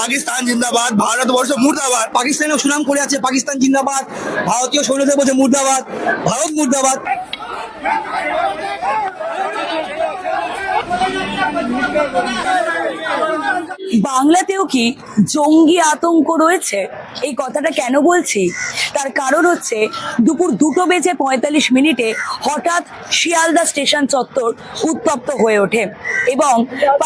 পাকিস্তান জিন্দাবাদ, ভারতবর্ষ মুর্দাবাদ। পাকিস্তানের সুনাম করে আছে পাকিস্তান জিন্দাবাদ। ভারতীয় সৈন্যদের বলছে মুর্দাবাদ, ভারত মুর্দাবাদ। বাংলাতেও কি জঙ্গি আতঙ্ক রয়েছে? এই কথাটা কেন বলছি? তার কারণ হচ্ছে দুপুর দুটো বেজে পঁয়তাল্লিশ মিনিটে হঠাৎ শিয়ালদা স্টেশন চত্বর উত্তপ্ত হয়ে ওঠে এবং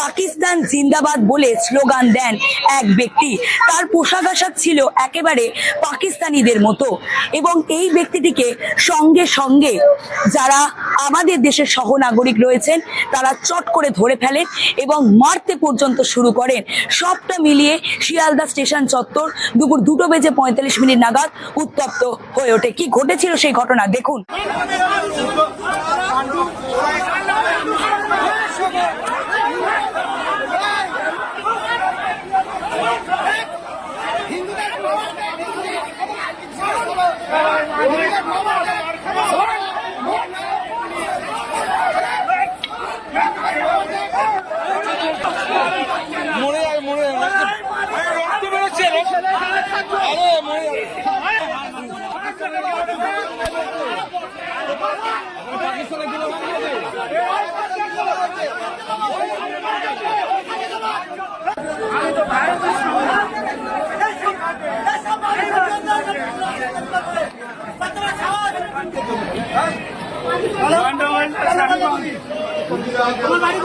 পাকিস্তান জিন্দাবাদ বলে স্লোগান দেন এক ব্যক্তি। তার পোশাক আশাক ছিল একেবারে পাকিস্তানিদের মতো এবং এই ব্যক্তিটিকে সঙ্গে সঙ্গে যারা আমাদের দেশের সহনাগরিক রয়েছেন, তারা চট করে ধরে ফেলেন এবং মারতে পর্যন্ত শুরু করেন। সবটা মিলিয়ে শিয়ালদা স্টেশন চত্বর দুপুর দুটো বেজে পঁয়তাল্লিশ মিনিট নাগাদ উত্তপ্ত হয়ে ওঠে। কি ঘটেছিল সেই ঘটনা? দেখুন। আমার বল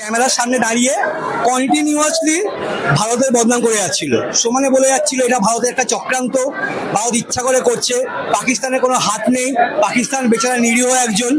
ক্যামেরার সামনে দাঁড়িয়ে কন্টিনিউয়াসলি ভারতের বদনাম করে যাচ্ছিল। সমানে বলে যাচ্ছিল, এটা ভারতের একটা চক্রান্ত। ভারত ইচ্ছা করে করছে। পাকিস্তানের কোনো হাত নেই। পাকিস্তান বেচারা নিরীহ একজন।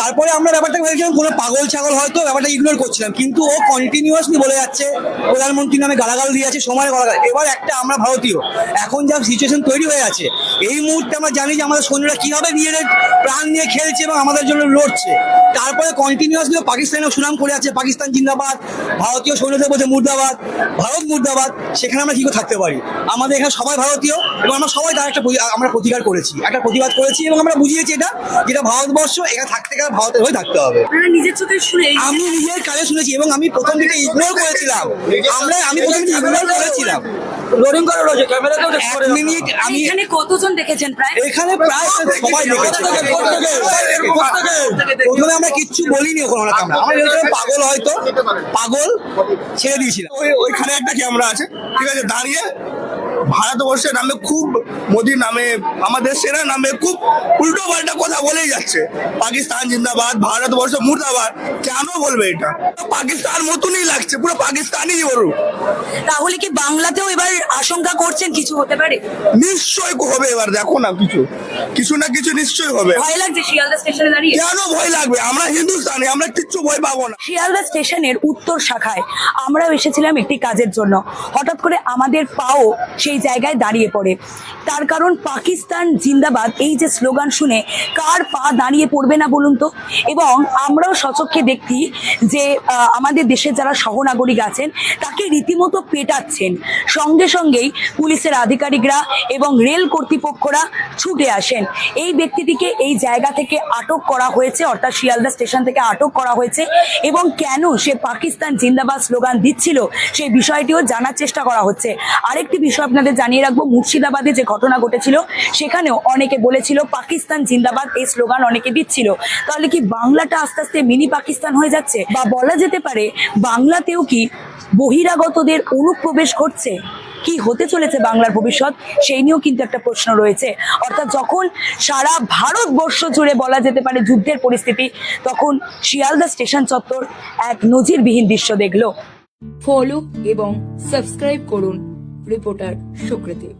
তারপরে আমরা ব্যাপারটা ভেবেছিলাম, কোনো পাগল ছাগল হয়তো ব্যাপারটা ইগনোর করছিলাম। কিন্তু ও কন্টিনিউয়াসলি বলে যাচ্ছে, প্রধানমন্ত্রী নামে গালাগাল দিয়ে যাচ্ছে সময় গালাগাল। এবার একটা আমরা ভারতীয়, এখন যা সিচুয়েশন তৈরি হয়ে আছে এই মুহূর্তে আমরা জানি যে আমাদের সৈন্যরা কীভাবে নিজেদের প্রাণ নিয়ে খেলছে এবং আমাদের জন্য লড়ছে। তারপরে কন্টিনিউয়াসলি পাকিস্তানেও সুনাম করে আছে পাকিস্তান জিন্দাবাদ ভারতীয় সৈন্যদের বলছে মুর্দাবাদ ভারত মুর্দাবাদ সেখানে আমরা কি করে থাকতে পারি? আমাদের এখানে সবাই ভারতীয় এবং আমরা সবাই তার একটা আমরা প্রতিকার করেছি একটা প্রতিবাদ করেছি এবং আমরা বুঝিয়েছি এটা যেটা ভারতবর্ষ এখানে থাকতে গেলে ভারতের হয়ে থাকতে হবে। আমি নিজের কানে শুনেছি এবং আমি প্রথম থেকে ইগনোর করেছিলাম। আমরা আমি প্রথম থেকে ইগনোর করেছিলাম। লোডিং করে রয়েছে ক্যামেরাতেও এক মিনিট আমি এখানে কতজন দেখেছেন প্রায়? এখানে প্রায় সবাই দেখেছে প্রথমে আমরা কিচ্ছু বলিনি ওখানে আমরা আমরা পাগল হয়তো পাগল ছেড়ে দিয়েছিলাম। ওই ওইখানে একটা ক্যামেরা আছে। ঠিক আছে দাঁড়িয়ে ভারতবর্ষের নামে খুব মোদির নামে আমাদের সেনা নামে খুব উল্টো পাল্টা কথা বলেই যাচ্ছে। পাকিস্তান জিন্দাবাদ ভারতবর্ষ মুর্দাবাদ কেন বলবে এটা? পাকিস্তান মতনই লাগছে পুরো পাকিস্তানই বলুক। তাহলে কি বাংলাতেও এবার আশঙ্কা করছেন কিছু হতে পারে? নিশ্চয় হবে এবার দেখো না কিছু। কিছু না কিছু নিশ্চয়ই হবে। ভয় লাগছে শিয়ালদা স্টেশনে দাঁড়িয়ে? কেন ভয় লাগবে? আমরা হিন্দুস্তানি আমরা কিচ্ছু ভয় পাবো না। শিয়ালদা স্টেশনের উত্তর শাখায় আমরা এসেছিলাম একটি কাজের জন্য। হঠাৎ করে আমাদের পাও সেই জায়গায় দাঁড়িয়ে পড়ে। তার কারণ পাকিস্তান জিন্দাবাদ, এই যে স্লোগান শুনে কার পা দাঁড়িয়ে পড়বে না বলুন তো? এবং আমরাও সচক্ষে দেখি যে আমাদের দেশের যারা সহনাগরিক আছেন, তাকে রীতিমতো পেটাচ্ছেন। সঙ্গে সঙ্গেই পুলিশের আধিকারিকরা এবং রেল কর্তৃপক্ষরা ছুটে আসেন। এই ব্যক্তিটিকে এই জায়গা থেকে আটক করা হয়েছে, অর্থাৎ শিয়ালদা স্টেশন থেকে আটক করা হয়েছে। এবং কেন সে পাকিস্তান জিন্দাবাদ স্লোগান দিচ্ছিল সেই বিষয়টিও জানার চেষ্টা করা হচ্ছে। আরেকটি বিষয় আপনাদের জানিয়ে রাখব, মুর্শিদাবাদে যে ঘটনা ঘটেছিল, সেখানেও অনেকে বলেছিল পাকিস্তান জিন্দাবাদ, এই স্লোগান অনেকে দিচ্ছিল। তাহলে কি বাংলাটা আস্তে আস্তে মিনি পাকিস্তান হয়ে যাচ্ছে? বা বলা যেতে পারে, বাংলাতেও কি বহিরাগতদের অনুপ্রবেশ ঘটছে? কি হতে চলেছে বাংলার ভবিষ্যৎ? সেই নিয়েও কিন্তু একটা প্রশ্ন রয়েছে। অর্থাৎ যখন সারা ভারতবর্ষ জুড়ে বলা যেতে পারে যুদ্ধের পরিস্থিতি, তখন শিয়ালদা স্টেশন চত্বর এক নজিরবিহীন দৃশ্য দেখল। ফলো এবং সাবস্ক্রাইব করুন। রিপোর্টার সুকৃতি।